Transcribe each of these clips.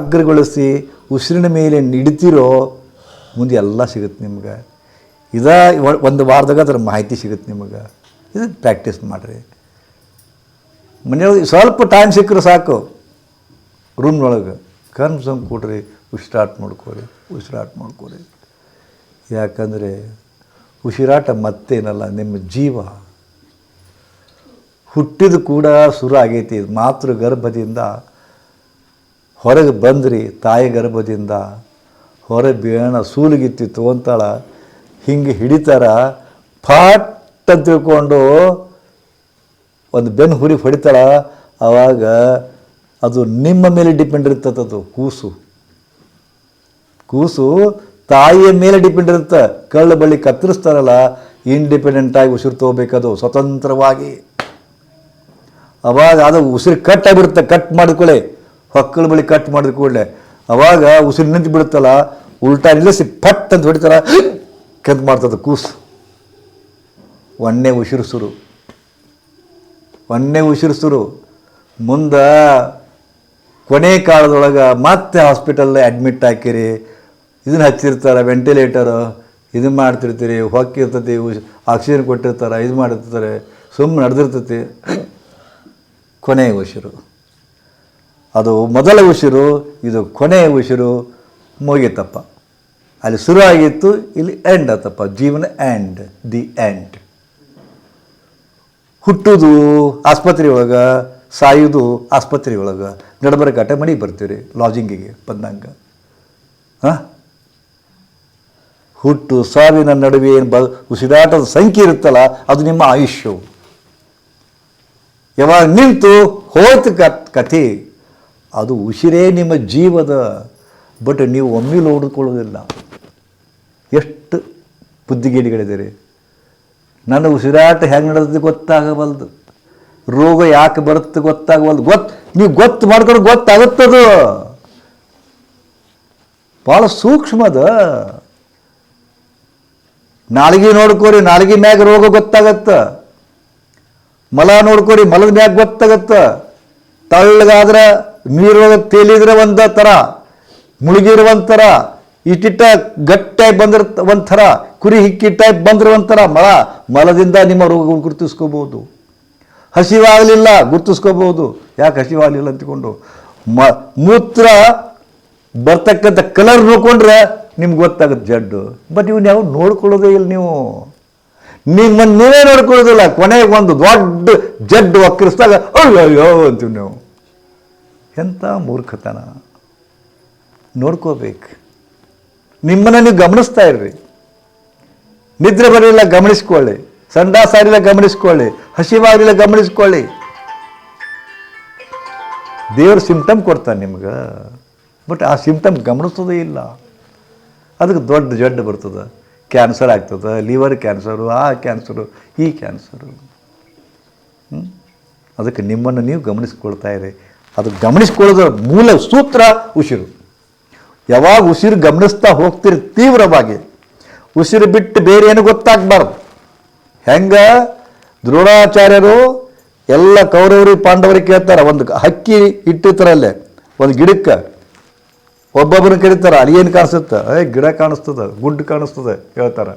ಅಗ್ರಗೊಳಿಸಿ ಉಸಿರಿನ ಮೇಲೆ ನಿಡ್ತಿರೋ ಮುಂದೆ ಎಲ್ಲ ಸಿಗುತ್ತೆ ನಿಮ್ಗೆ. ಇದ ಒಂದು ವಾರದಾಗ ಅದ್ರ ಮಾಹಿತಿ ಸಿಗುತ್ತೆ ನಿಮಗೆ. ಇದು ಪ್ರಾಕ್ಟೀಸ್ ಮಾಡಿರಿ. ಮನೆಯೊಳಗೆ ಸ್ವಲ್ಪ ಟೈಮ್ ಸಿಕ್ಕರೆ ಸಾಕು. ರೂಮ್ನೊಳಗೆ ಕನ್ಸಮ್ ಸಮ್ ಕೊಡ್ರಿ, ಉಸಿರಾಟ ಮಾಡ್ಕೋರಿ ಉಸಿರಾಟ ಮಾಡ್ಕೋರಿ. ಯಾಕಂದರೆ ಉಸಿರಾಟ ಮತ್ತೇನಲ್ಲ, ನಿಮ್ಮ ಜೀವ. ಹುಟ್ಟಿದ ಕೂಡ ಶುರು ಆಗೈತಿ. ಮಾತೃ ಗರ್ಭದಿಂದ ಹೊರಗೆ ಬಂದ್ರಿ ತಾಯಿ ಗರ್ಭದಿಂದ, ಹೊರ ಬೇಣ ಸೂಲಿಗಿತ್ತಿ ತೊಗೊಂತಾಳ ಹಿಂಗೆ ಹಿಡಿತಾರ. ಫಾಟ್ ಅಂತ ತಿಳ್ಕೊಂಡು ಒಂದು ಬೆನ್ನು ಹುರಿ ಹೊಡಿತಾಳ. ಆವಾಗ ಅದು ನಿಮ್ಮ ಮೇಲೆ ಡಿಪೆಂಡ್ ಇರ್ತದದು ಕೂಸು. ಕೂಸು ತಾಯಿಯ ಮೇಲೆ ಡಿಪೆಂಡ್ ಇರುತ್ತೆ. ಕಳ್ಳ ಬಳ್ಳಿ ಕತ್ತರಿಸ್ತಾರಲ್ಲ ಇಂಡಿಪೆಂಡೆಂಟಾಗಿ ಉಸಿರು ತೊಗೋಬೇಕದು, ಸ್ವತಂತ್ರವಾಗಿ. ಅವಾಗ ಅದು ಉಸಿರು ಕಟ್ ಆಗಿಬಿಡುತ್ತೆ ಕಟ್ ಮಾಡಿಕೊಳ್ಳೆ. ಹೊಕ್ಕಳ ಬಳಿ ಕಟ್ ಮಾಡಿದ ಕೂಡಲೇ. ಅವಾಗ ಉಸಿರು ನಿಂತು ಬಿಡುತ್ತಲ್ಲ, ಉಲ್ಟಾ ನಿಲ್ಲಿಸಿ ಪಟ್ ಅಂತ ಹೊಡಿತಾರ ಕೆಂತ ಮಾಡ್ತದೆ ಕೂಸು. ಒಣ್ಣೆ ಉಸಿರು ಸುರು. ಒಣ್ಣೆ ಉಸಿರು ಸುರು. ಮುಂದೆ ಕೊನೆ ಕಾಲದೊಳಗೆ ಮತ್ತೆ ಹಾಸ್ಪಿಟಲ್ ಅಡ್ಮಿಟ್ ಹಾಕಿರಿ. ಇದನ್ನ ಹಚ್ಚಿರ್ತಾರೆ ವೆಂಟಿಲೇಟರು ಇದು ಮಾಡ್ತಿರ್ತೀರಿ, ಹೊಕ್ಕಿರ್ತೈತಿ ಆಕ್ಸಿಜನ್ ಕೊಟ್ಟಿರ್ತಾರೆ, ಇದು ಮಾಡಿರ್ತಾರೆ ಸುಮ್ಮನೆ ನಡೆದಿರ್ತತಿ. ಕೊನೆಗೆ ಉಸಿರು. ಅದು ಮೊದಲ ಉಸಿರು, ಇದು ಕೊನೆಯ ಉಸಿರು, ಮುಗಿತಪ್ಪ. ಅಲ್ಲಿ ಶುರು ಆಗಿತ್ತು ಇಲ್ಲಿ ಎಂಡ್ ಆತಪ್ಪ. ಜೀವನ ಎಂಡ್ ದಿ ಎಂಡ್ ಹುಟ್ಟುದು ಆಸ್ಪತ್ರೆ ಒಳಗೆ ಸಾಯುವುದು ಆಸ್ಪತ್ರೆ ಒಳಗೆ. ನಡಬರಕಾಟ ಮಡಿ ಬರ್ತೀರಿ ಲಾಜಿಂಗಿಗೆ ಬಂದಂಗ. ಹಾಂ? ಹುಟ್ಟು ಸಾವಿನ ನಡುವೆ ಏನು ಬ ಉಸಿರಾಟದ ಸಂಖ್ಯೆ ಇರುತ್ತಲ್ಲ, ಅದು ನಿಮ್ಮ ಆಯುಷ್ಯವು. ಯಾವಾಗ ನಿಂತು ಹೋಯ್ತು ಕಥೆ. ಅದು ಉಸಿರೇ ನಿಮ್ಮ ಜೀವದ ಬಟ್ ನೀವು ಒಮ್ಮೆ ನೋಡಿಕೊಳ್ಳೋದಿಲ್ಲ ಎಷ್ಟು ಬುದ್ಧಿಗೇಡಿಗಳಿದ್ದೀರಿ? ನನ್ನ ಉಸಿರಾಟ ಹೆಂಗೆ ನಡೆದು ಗೊತ್ತಾಗಬಲ್ದು ರೋಗ ಯಾಕೆ ಬರುತ್ತೆ ಗೊತ್ತಾಗಬಲ್ದು ಗೊತ್ತು ನೀವು ಗೊತ್ತು ಮಾಡ್ಕೊಂಡು ಗೊತ್ತಾಗುತ್ತದು. ಭಾಳ ಸೂಕ್ಷ್ಮದ ನಾಲಿಗೆ ನೋಡ್ಕೋರಿ ನಾಲಿಗೆ ಮ್ಯಾಗ ರೋಗ ಗೊತ್ತಾಗತ್ತೆ. ಮಲ ನೋಡ್ಕೋರಿ, ಮಲದ ಮ್ಯಾಗ ಗೊತ್ತಾಗತ್ತೆ. ತಳ್ಳಗಾದ್ರೆ ನೀರೊಳಗೆ ತೇಲಿದ್ರೆ ಒಂದ ಥರ ಮುಳುಗಿರೋ ಒಂಥರ ಇಷ್ಟಿಟ್ಟ ಗಟ್ಟಿಯಾಗಿ ಬಂದಿರ ಒಂಥರ ಕುರಿ ಹಿಕ್ಕಿ ಟೈಪ್ ಬಂದ್ರೆ ಒಂಥರ ಮಳ, ಮಲದಿಂದ ನಿಮ್ಮ ರೋಗ ಗುರುತಿಸ್ಕೋಬೋದು ಹಸಿವಾಗಲಿಲ್ಲ ಗುರುತಿಸ್ಕೋಬೋದು ಯಾಕೆ ಹಸಿವಾಗಲಿಲ್ಲ ಅಂತಕೊಂಡು? ಮ, ಮೂತ್ರ ಬರ್ತಕ್ಕಂಥ ಕಲರ್ ನೋಡ್ಕೊಂಡ್ರೆ ನಿಮ್ಗೆ ಗೊತ್ತಾಗುತ್ತೆ ಜಡ್ಡು. ಬಟ್ ಇವನ್ನ ಯಾವ ನೋಡ್ಕೊಳ್ಳೋದೇ ಇಲ್ಲ ನೀವು. ನಿಮ್ಮನ್ನು ನೀವೇ ನೋಡ್ಕೊಳ್ಳೋದಿಲ್ಲ. ಕೊನೆಗೆ ಒಂದು ದೊಡ್ಡ ಜಡ್ಡು ಒಕ್ಕರಿಸ್ದಾಗ ಅಯ್ಯೋ ಅಯ್ಯೋ ಅಂತೀವಿ ನೀವು. ಎಂಥ ಮೂರ್ಖತನ. ನೋಡ್ಕೋಬೇಕು. ನಿಮ್ಮನ್ನು ನೀವು ಗಮನಿಸ್ತಾ ಇರ್ರಿ. ನಿದ್ರೆ ಬರಲಿಲ್ಲ ಗಮನಿಸ್ಕೊಳ್ಳಿ. ಸಂಡಾಸ ಆಗಿಲ್ಲ ಗಮನಿಸ್ಕೊಳ್ಳಿ. ಹಸಿವಾಗಿಲ್ಲ ಗಮನಿಸ್ಕೊಳ್ಳಿ. ದೇವ್ರ ಸಿಂಪ್ಟಮ್ ಕೊಡ್ತಾನೆ ನಿಮ್ಗೆ. ಬಟ್ ಆ ಸಿಂಪ್ಟಮ್ ಗಮನಿಸೋದೇ ಇಲ್ಲ. ಅದಕ್ಕೆ ದೊಡ್ಡ ಜಡ್ಡು ಬರ್ತದೆ. ಕ್ಯಾನ್ಸರ್ ಆಗ್ತದೆ ಲಿವರ್ ಕ್ಯಾನ್ಸರು ಆ ಕ್ಯಾನ್ಸರು ಈ ಕ್ಯಾನ್ಸರು? ಅದಕ್ಕೆ ನಿಮ್ಮನ್ನು ನೀವು ಗಮನಿಸ್ಕೊಳ್ತಾ ಇರಿ. ಅದು ಗಮನಿಸ್ಕೊಳ್ಳೋದ್ರ ಮೂಲ ಸೂತ್ರ ಉಸಿರು. ಯಾವಾಗ ಉಸಿರು ಗಮನಿಸ್ತಾ ಹೋಗ್ತಿರಿ ತೀವ್ರವಾಗಿ, ಉಸಿರು ಬಿಟ್ಟು ಬೇರೆ ಏನು ಗೊತ್ತಾಗಬಾರ್ದು. ಹೆಂಗ? ದ್ರೋಣಾಚಾರ್ಯರು ಎಲ್ಲ ಕೌರವರಿಗೆ, ಪಾಂಡವರಿಗೆ ಕೇಳ್ತಾರೆ, ಒಂದು ಹಕ್ಕಿ ಇಟ್ಟಿರ್ತಾರಲ್ಲೇ, ಒಂದು ಗಿಡಕ್ಕೆ. ಒಬ್ಬೊಬ್ಬರು ಕರೀತಾರೆ ಅಲ್ಲಿ ಏನು ಕಾಣಿಸುತ್ತೆ? ಏ, ಗಿಡ ಕಾಣಿಸ್ತದೆ, ಗುಡ್ಡ ಕಾಣಿಸ್ತದೆ ಹೇಳ್ತಾರೆ.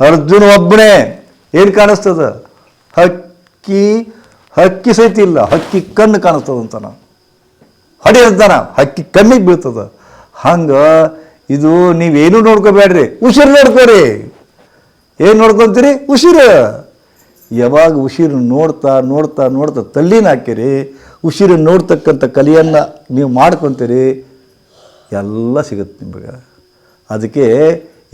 ಅರ್ಜುನ ಒಬ್ಬನೇ, ಏನು ಕಾಣಿಸ್ತದೆ? ಹಕ್ಕಿ ಹಕ್ಕಿ ಸಹಿತ ಇಲ್ಲ. ಹಕ್ಕಿ ಕಣ್ಣು ಕಾಣಿಸ್ತದಂತ ನಾವು. ಹೊಡಿ ಅಂತಾನ ಹಕ್ಕಿ ಕಣ್ಣಿಗೆ ಬೀಳ್ತದ. ಹಂಗೆ ಇದು ನೀವೇನು ನೋಡ್ಕೋಬೇಡ್ರಿ. ಉಸಿರು ನೋಡ್ಕೋರಿ. ಏನು ನೋಡ್ಕೊತೀರಿ? ಉಸಿರು. ಯಾವಾಗ ಉಸಿರು ನೋಡ್ತಾ ನೋಡ್ತಾ ನೋಡ್ತಾ ತಲ್ಲಿನ ಹಾಕಿರಿ, ಉಸಿರು ನೋಡ್ತಕ್ಕಂಥ ಕಲಿಯನ್ನು ನೀವು ಮಾಡ್ಕೊತೀರಿ, ಎಲ್ಲ ಸಿಗುತ್ತೆ ನಿಮಗೆ. ಅದಕ್ಕೆ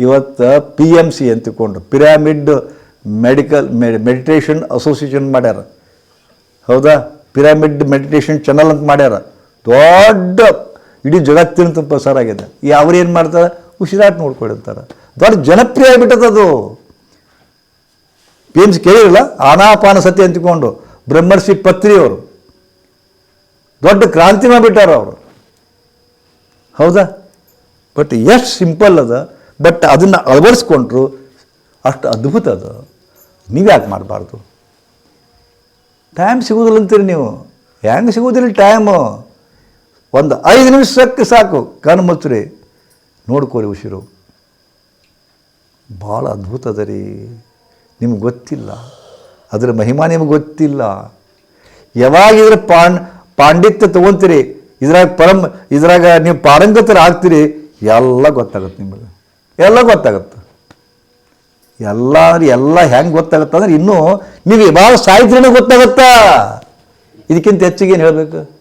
ಇವತ್ತು ಪಿ ಎಂ ಸಿ ಅಂತಕೊಂಡು ಪಿರಾಮಿಡ್ ಮೆಡಿಕಲ್ ಮೆಡಿಟೇಷನ್ ಅಸೋಸಿಯೇಷನ್ ಮಾಡ್ಯಾರ. ಹೌದಾ? ಪಿರಾಮಿಡ್ ಮೆಡಿಟೇಷನ್ ಚಾನಲ್ ಅಂತ ಮಾಡ್ಯಾರ. ದೊಡ್ಡ ಇಡೀ ಜಗತ್ತಿನ ಪ್ರಸಾರ ಆಗಿದೆ. ಈ ಅವ್ರು ಏನು ಮಾಡ್ತಾರೆ? ಉಸಿರಾಟ ನೋಡ್ಕೊಂಡಿರ್ತಾರೆ ದೊಡ್ಡ ಜನಪ್ರಿಯ ಆಗಿಬಿಟ್ಟದದು ಪಿ ಎಂ ಕೇಳಿಲ್ಲ ಕೇಳಿರಲ್ಲ? ಆನಾಪಾನ ಸತಿ ಅಂತಿಕೊಂಡು ಬ್ರಹ್ಮರ್ಷಿ ಪತ್ರಿಯವರು ದೊಡ್ಡ ಕ್ರಾಂತಿ ಮಾಡಿಬಿಟ್ಟಾರ ಅವರು. ಹೌದಾ? ಬಟ್ ಎಷ್ಟು ಸಿಂಪಲ್ ಅದ. ಬಟ್ ಅದನ್ನು ಅಳವಡಿಸ್ಕೊಂಡ್ರು ಅಷ್ಟು ಅದ್ಭುತ ಅದು. ನೀವು ಯಾಕೆ ಮಾಡಬಾರ್ದು? ಟೈಮ್ ಸಿಗೋದಿಲ್ಲ ಅಂತೀರಿ ನೀವು. ಹೆಂಗೆ ಸಿಗೋದಿಲ್ಲ ಟೈಮು ಒಂದು ಐದು ನಿಮಿಷಕ್ಕೆ ಸಾಕು. ಕಣ್ಣು ಮುಚ್ಚ್ರಿ. ನೋಡ್ಕೋರಿ ಉಸಿರು. ಭಾಳ ಅದ್ಭುತ ಅದ ರೀ. ನಿಮ್ಗೆ ಗೊತ್ತಿಲ್ಲ. ಅದರ ಮಹಿಮಾ ನಿಮ್ಗೆ ಗೊತ್ತಿಲ್ಲ. ಯಾವಾಗ ಇದ್ರ ಪಾಂಡ್, ಪಾಂಡಿತ್ಯ ತೊಗೊಂತೀರಿ. ಇದ್ರಾಗ ಪರಂ, ಇದ್ರಾಗ ನೀವು ಪಾರಂಗತರು ಆಗ್ತೀರಿ ಎಲ್ಲ ಗೊತ್ತಾಗತ್ತೆ ನಿಮಗೆ. ಎಲ್ಲ ಗೊತ್ತಾಗುತ್ತೆ. ಎಲ್ಲ ಎಲ್ಲ ಹೆಂಗೆ ಗೊತ್ತಾಗುತ್ತೆ ಅಂದ್ರೆ ಇನ್ನೂ ನೀವು ಭಾಳ ಸಾಹಿತ್ಯನೂ ಗೊತ್ತಾಗುತ್ತಾ? ಇದಕ್ಕಿಂತ ಹೆಚ್ಚಿಗೆ ಏನು ಹೇಳಬೇಕು?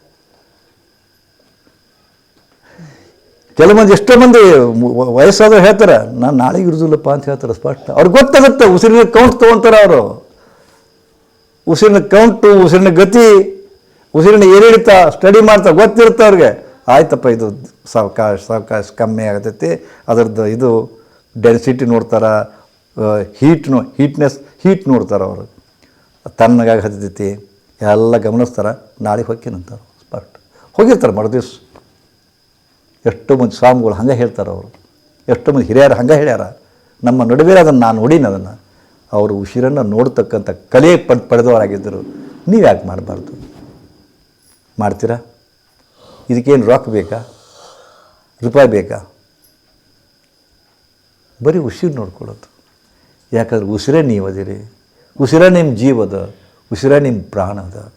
ಕೆಲವೊಂದು ಎಷ್ಟೋ ಮಂದಿ ವ- ವಯಸ್ಸಾದವ್ರು ಹೇಳ್ತಾರೆ, ನಾನು ನಾಳೆಗೆ ಇರುದಿಲ್ಲಪ್ಪ ಅಂತ ಹೇಳ್ತಾರೆ ಸ್ಪಷ್ಟ. ಅವ್ರಿಗೆ ಗೊತ್ತಾಗುತ್ತೆ, ಉಸಿರಿನ ಕೌಂಟ್ ತೊಗೊತಾರೆ ಅವರು. ಉಸಿರಿನ ಕೌಂಟು ಉಸಿರಿನ ಗತಿ, ಉಸಿರಿನ ಏರಿಳಿತ ಸ್ಟಡಿ ಮಾಡ್ತಾ ಗೊತ್ತಿರುತ್ತೆ ಅವ್ರಿಗೆ. ಆಯ್ತಪ್ಪ, ಇದು ಸಾವಕಾಶ ಸಾವಕಾಶ ಕಮ್ಮಿ ಆಗತೈತಿ. ಅದರದ್ದು ಇದು ಡೆನ್ಸಿಟಿ ನೋಡ್ತಾರೆ? ಹೀಟ್ ನೋ ಹೀಟ್ನೆಸ್ ಹೀಟ್ ನೋಡ್ತಾರೆ ಅವರು. ತಣ್ಣಗಾಗಿ ಹತ್ತೈತಿ ಎಲ್ಲ ಗಮನಿಸ್ತಾರೆ ನಾಳೆಗೆ ಹೊಕ್ಕಿನಂತಾರೆ ಸ್ಪಾಟ್. ಹೋಗಿರ್ತಾರೆ ಮರುದಿವ್ಸ ಎಷ್ಟು ಮಂದಿ ಸ್ವಾಮಿಗಳು ಹಂಗೆ ಹೇಳ್ತಾರೆ ಅವರು. ಎಷ್ಟು ಮಂದಿ ಹಿರಿಯರು ಹಂಗೆ ಹೇಳ್ಯಾರ. ನಮ್ಮ ನಡುವೆ ಅದನ್ನು ನಾನು ನೋಡೀನಿ ಅದನ್ನು. ಅವರು ಉಸಿರನ್ನು ನೋಡ್ತಕ್ಕಂಥ ಕಲೆ ಪಡ್, ಪಡೆದವರಾಗಿದ್ದರು. ನೀವು ಯಾಕೆ ಮಾಡಬಾರ್ದು? ಮಾಡ್ತೀರಾ? ಇದಕ್ಕೇನು ರೊಕ್ಕ ಬೇಕಾ? ರೂಪಾಯಿ ಬೇಕಾ? ಬರೀ ಉಸಿರು ನೋಡ್ಕೊಳ್ಳೋದು. ಯಾಕಂದ್ರೆ ಉಸಿರೇ ನೀವು ಅದಿರಿ. ಉಸಿರೇ ನಿಮ್ಮ ಜೀವದ, ಉಸಿರೇ ನಿಮ್ಮ ಪ್ರಾಣದ.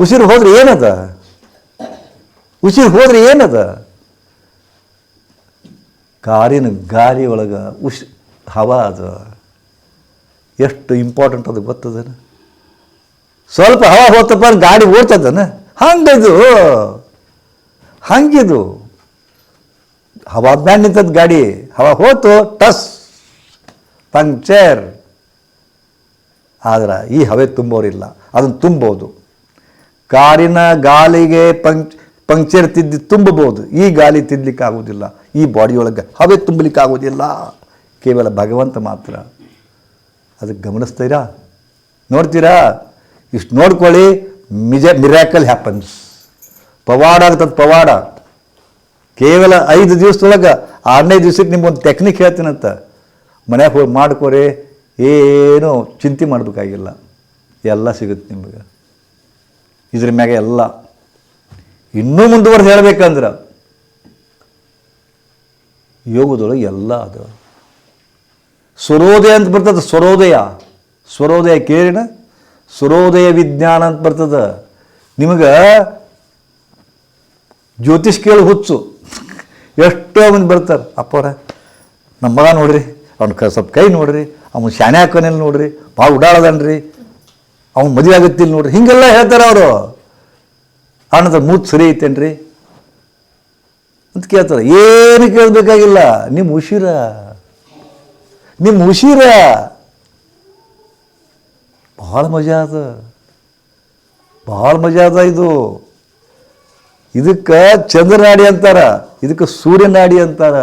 ಉಸಿರು ಹೋದ್ರೆ ಏನದ? ಉಸಿರು ಹೋದ್ರೆ ಏನದ? ಕಾರಿನ ಗಾಳಿ ಒಳಗೆ ಉಸಿ ಹವಾ ಅದು. ಎಷ್ಟು ಇಂಪಾರ್ಟೆಂಟ್ ಅದು ಗೊತ್ತದನ? ಸ್ವಲ್ಪ ಹವಾ ಹೋತಪ್ಪ ಗಾಡಿ ಓಡ್ತದನ? ಹಂಗದು. ಹಂಗಿದು. ಹವಾ ಮ್ಯಾನ್ ನಿಂತದ ಗಾಡಿ, ಹವಾ ಹೋತು, ಟಸ್ ಪಂಕ್ಚರ್ ಆದ್ರೆ ಈ ಹವೆ ತುಂಬೋರಿಲ್ಲ ಅದನ್ನು ತುಂಬೋದು. ಕಾರಿನ ಗಾಲಿಗೆ ಪಂಕ್, ಪಂಕ್ಚರ್ ತಿದ್ದು ತುಂಬಬಹುದು ಈ ಗಾಲಿ ತಿದ್ದಲಿಕ್ಕೆ ಆಗೋದಿಲ್ಲ ಈ ಬಾಡಿಯೊಳಗೆ ಹವೆ ತುಂಬಲಿಕ್ಕೆ ಆಗೋದಿಲ್ಲ ಕೇವಲ ಭಗವಂತ ಮಾತ್ರ ಅದಕ್ಕೆ ಗಮನಿಸ್ತೀರಾ? ನೋಡ್ತೀರಾ? ಇಷ್ಟು ನೋಡ್ಕೊಳ್ಳಿ, ಮಿಜ, ಮಿರಾಕಲ್ ಹ್ಯಾಪನ್ಸ್. ಪವಾಡ ಆಗ್ತದೆ ಪವಾಡ. ಕೇವಲ ಐದು ದಿವಸದೊಳಗೆ ಆರನೇ ದಿವ್ಸಕ್ಕೆ ನಿಮ್ಗೊಂದು ಟೆಕ್ನಿಕ್ ಹೇಳ್ತೀನಂತ. ಮನ್ಯಾಗ ಹೋಗಿ ಮಾಡ್ಕೋರಿ ಏನೂ ಚಿಂತೆ ಮಾಡಬೇಕಾಗಿಲ್ಲ. ಎಲ್ಲ ಸಿಗುತ್ತೆ ನಿಮಗೆ. ಇದ್ರ ಮ್ಯಾಗ ಎಲ್ಲ. ಇನ್ನೂ ಮುಂದುವರೆದು ಹೇಳ್ಬೇಕಂದ್ರೆ ಯೋಗದೊಳಗೆ ಎಲ್ಲ ಅದು ಸ್ವರೋದಯ ಅಂತ ಬರ್ತದೆ, ಸ್ವರೋದಯ. ಸ್ವರೋದಯ ಕೇಳಿನ, ಸ್ವರೋದಯ ವಿಜ್ಞಾನ ಅಂತ ಬರ್ತದೆ. ನಿಮಗೆ ಜ್ಯೋತಿಷ್ ಕೇಳಿ ಹುಚ್ಚು. ಎಷ್ಟೋ ಮಂದಿ ಬರ್ತಾರೆ, ಅಪ್ಪವ್ರ ನಮ್ಮ ಮಗ ನೋಡ್ರಿ, ಅವ್ನ ಕ, ಸ್ವಲ್ಪ ಕೈ ನೋಡ್ರಿ, ಅವನು ಶಾನೆ ಹಾಕೋನಲ್ಲಿ ನೋಡ್ರಿ ಭಾಳ ಉಡಾಳದನ್ರಿ, ಅವ್ನು ಮದುವೆ ಆಗುತ್ತಿಲ್ಲ ನೋಡ್ರಿ. ಹಿಂಗೆಲ್ಲ ಹೇಳ್ತಾರೆ ಅವರು. ಅಣ್ಣದ ಮೂತ್ ಸರಿ ಐತೇನ್ರಿ? ಅಂತ ಕೇಳ್ತಾರೆ. ಏನು ಕೇಳಬೇಕಾಗಿಲ್ಲ ನಿಮ್ಮ ಉಸಿರ ನಿಮ್ಮ ಉಸಿರ ಭಾಳ ಮಜಾ ಅದ ಭಾಳ ಮಜಾ ಅದ ಇದು. ಇದಕ್ಕೆ ಚಂದ್ರನಾಡಿ ಅಂತಾರ. ಇದಕ್ಕೆ ಸೂರ್ಯನಾಡಿ ಅಂತಾರ.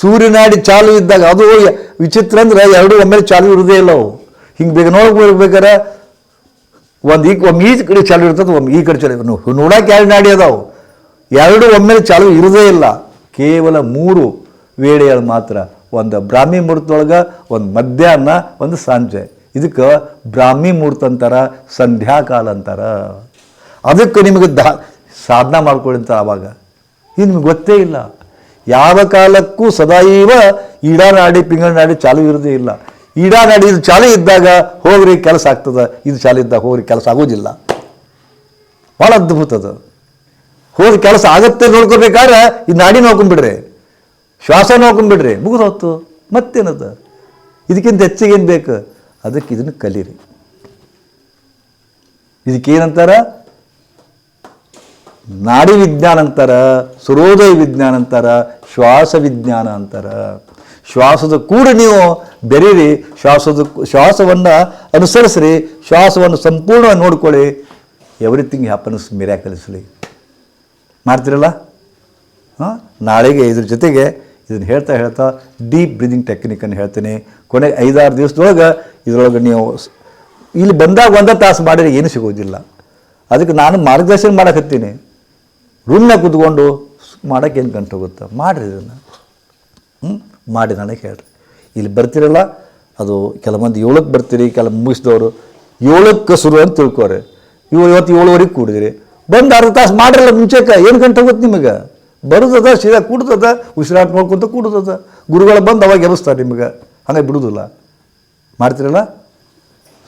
ಸೂರ್ಯನಾಡಿ ಚಾಲು ಇದ್ದಾಗ ಅದು ವಿಚಿತ್ರ ಅಂದ್ರೆ ಎರಡು ಒಮ್ಮೆಲೆ ಚಾಲು ಇರೋದೇ ಇಲ್ಲ ಅವು. ಹಿಂಗೆ ಬೇಗ ನೋಡ್ಬೇಕಾರೆ ಒಂದು ಈ ಒಮ್ಮೆ ಈ ಕಡೆ ಚಾಲು ಇರ್ತದೆ, ಒಮ್ಮೆ ಈ ಕಡೆ ಚಾಲು ಇರ್ತದೆ. ನೋಡಕ್ಕೆ ಎರಡು ನಾಡಿ ಅದಾವು? ಎರಡು ಒಮ್ಮೆಲೆ ಚಾಲು ಇರೋದೇ ಇಲ್ಲ. ಕೇವಲ ಮೂರು ವೇಳೆಗಳು ಮಾತ್ರ ಒಂದು ಬ್ರಾಹ್ಮಿ ಮುಹೂರ್ತದೊಳಗೆ ಒಂದು ಮಧ್ಯಾಹ್ನ, ಒಂದು ಸಂಜೆ. ಇದಕ್ಕೆ ಬ್ರಾಹ್ಮಿ ಮುಹೂರ್ತ ಅಂತಾರ ಸಂಧ್ಯಾಕಾಲ ಅಂತಾರ. ಅದಕ್ಕೆ ನಿಮಗೆ ದಾ ಸಾಧನ ಮಾಡ್ಕೊಳ್ಳಿ ಆವಾಗ. ಇದು ನಿಮ್ಗೆ ಗೊತ್ತೇ ಇಲ್ಲ. ಯಾವ ಕಾಲಕ್ಕೂ ಸದಾಯಿವ ಈಡಾನಾಡಿ ಪಿಂಗನಾಡಿ ಚಾಲು ಇರೋದೇ ಇಲ್ಲ. ಈಡಾನಾಡಿ ಇದು ಚಾಲು ಇದ್ದಾಗ ಹೋಗ್ರಿ, ಕೆಲಸ ಆಗ್ತದೆ. ಇದು ಚಾಲು ಇದ್ದಾಗ ಹೋಗ್ರಿ, ಕೆಲಸ ಆಗೋದಿಲ್ಲ. ಭಾಳ ಅದ್ಭುತ ಅದು. ಹೋಗಿ ಕೆಲಸ ಆಗತ್ತೆ ನೋಡ್ಕೋಬೇಕಾದ್ರೆ ಇದು ನಾಡಿ ನೋಡ್ಕೊಂಬಿಡ್ರಿ. ಶ್ವಾಸ ನೋಡ್ಕೊಂಬಿಡ್ರಿ. ಮುಗಿದು ಮತ್ತೇನದು ಮತ್ತೇನದ? ಇದಕ್ಕಿಂತ ಹೆಚ್ಚಿಗೇನು ಬೇಕು? ಅದಕ್ಕೆ ಇದನ್ನು ಕಲೀರಿ. ಇದಕ್ಕೇನಂತಾರ? ನಾಡಿ ವಿಜ್ಞಾನ ಅಂತಾರ, ಸುರೋದಯ ವಿಜ್ಞಾನ ಅಂತಾರ, ಶ್ವಾಸ ವಿಜ್ಞಾನ ಅಂತಾರ. ಶ್ವಾಸದ ಕೂಡ ನೀವು ಬೆರೀರಿ, ಶ್ವಾಸದ ಶ್ವಾಸವನ್ನು ಅನುಸರಿಸ್ರಿ, ಶ್ವಾಸವನ್ನು ಸಂಪೂರ್ಣವಾಗಿ ನೋಡ್ಕೊಳ್ಳಿ. ಎವ್ರಿಥಿಂಗ್ ಹ್ಯಾಪನ್ಸ್ ಮಿರಾಕಲಿಸ್ಲಿ ಮಾಡ್ತೀರಲ್ಲ? ಹಾಂ? ನಾಳೆಗೆ ಇದ್ರ ಜೊತೆಗೆ ಇದನ್ನು ಹೇಳ್ತಾ ಹೇಳ್ತಾ ಡೀಪ್ ಬ್ರೀದಿಂಗ್ ಟೆಕ್ನಿಕನ್ನು ಹೇಳ್ತೀನಿ. ಕೊನೆಗೆ ಐದಾರು ದಿವಸದೊಳಗೆ ಇದರೊಳಗೆ ನೀವು ಇಲ್ಲಿ ಬಂದಾಗ ಒಂದೇ ತಾಸು ಮಾಡಿದ್ರೆ ಏನು ಸಿಗೋದಿಲ್ಲ. ಅದಕ್ಕೆ ನಾನು ಮಾರ್ಗದರ್ಶನ ಮಾಡಕತ್ತೀನಿ. ರೂಮ್ನಾಗ ಕುತ್ಕೊಂಡು ಮಾಡೋಕ್ಕೆ ಏನು ಗಂಟು ಹೋಗುತ್ತೆ ಮಾಡಿರಿ ಇದನ್ನು. ಹ್ಞೂ ಮಾಡಿ ನನಗೆ ಹೇಳ್ರಿ. ಇಲ್ಲಿ ಬರ್ತಿರಲ್ಲ, ಅದು ಕೆಲವೊಂದು ಏಳಕ್ಕೆ ಬರ್ತೀರಿ, ಕೆಲ ಮುಗಿಸಿದವರು ಏಳಕ್ಕೆ ಶುರು ಅಂತ ತಿಳ್ಕೊರಿ. ಇವು ಇವತ್ತು ಏಳುವರೆಗೆ ಕೂಡಿದಿರಿ. ಬಂದು ಅರ್ಧ ತಾಸು ಮಾಡಿರಲ್ಲ ಮುಂಚೆಕ, ಏನು ಗಂಟೆ ಹೋಗುತ್ತೆ ನಿಮಗೆ? ಬರುದದ, ಸೀದಾ ಕೂಡ್ತದ, ಉಸಿರಾಟ ಮಾಡ್ಕೊಂತ ಕೂಡ್ತದ. ಗುರುಗಳು ಬಂದು ಅವಾಗ ಎಬ್ಬಿಸ್ತಾರೆ ನಿಮಗೆ. ಹಂಗೆ ಬಿಡುವುದಿಲ್ಲ ಮಾಡ್ತಿರಲ್ಲ?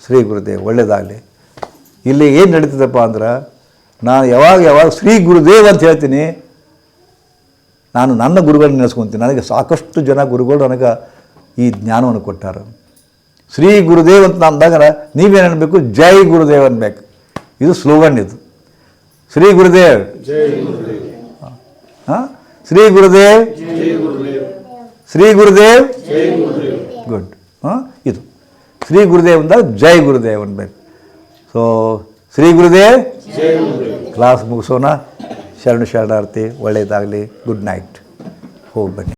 ಶ್ರೀ ಗುರುದೇವ್, ಒಳ್ಳೇದಾಗಲಿ. ಇಲ್ಲಿ ಏನು ನಡೀತದಪ್ಪ ಅಂದ್ರೆ ನಾನು ಯಾವಾಗ ಯಾವಾಗ ಶ್ರೀ ಗುರುದೇವ್ ಅಂತ ಹೇಳ್ತೀನಿ ನಾನು ನನ್ನ ಗುರುಗಳನ್ನ ನೆನೆಸ್ಕೊತೀನಿ. ನನಗೆ ಸಾಕಷ್ಟು ಜನ ಗುರುಗಳು ನನಗೆ ಈ ಜ್ಞಾನವನ್ನು ಕೊಟ್ಟಾರ. ಶ್ರೀ ಗುರುದೇವ್ ಅಂತ ಅಂದಾಗ ನೀವೇನು ಅನ್ಬೇಕು? ಜೈ ಗುರುದೇವ್ ಅನ್ಬೇಕು. ಇದು ಸ್ಲೋಗನ್ ಇದು. ಶ್ರೀ ಗುರುದೇವ್. ಹಾಂ? ಶ್ರೀ ಗುರುದೇವ್. ಶ್ರೀ ಗುರುದೇವ್. ಗುಡ್ ಹಾಂ? ಇದು. ಶ್ರೀ ಗುರುದೇವ್ ಅಂದಾಗ ಜೈ ಗುರುದೇವ್ ಅನ್ಬೇಕು. ಸೊ ಶ್ರೀ ಗುರುದೇವ್. ಕ್ಲಾಸ್ ಮುಗಿಸೋಣ. ಶರಣು ಶರಣಾರ್ಥಿ ಒಳ್ಳೆಯದಾಗಲಿ ಗುಡ್ ನೈಟ್. ಹೋಗಿ ಬನ್ನಿ.